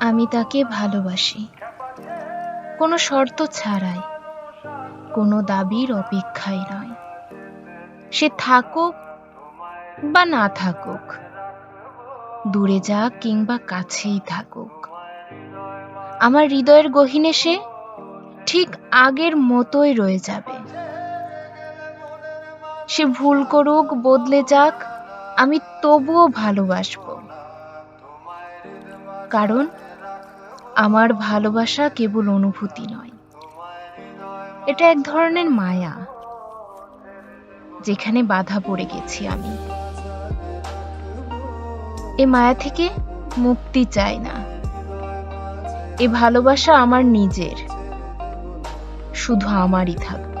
আমি তাকে ভালোবাসি। কোনো শর্ত ছাড়াই, কোনো দাবির অপেক্ষায় নয়। সে থাকুক বা না থাকুক, দূরে যাক কিংবা কাছেই থাকুক। আমার হৃদয়ের গহীনে সে ঠিক আগের মতোই রয়ে যাবে। সে ভুল করুক, বদলে যাক আমি তবুও ভালোবাসবো। কারণ আমার ভালোবাসা কেবল অনুভূতি নয়। এটা এক ধরনের মায়া, যেখানে বাধা পড়ে গেছি আমি। এ মায়া থেকে মুক্তি চাই না। এ ভালোবাসা আমার নিজের, শুধু আমারই থাকবে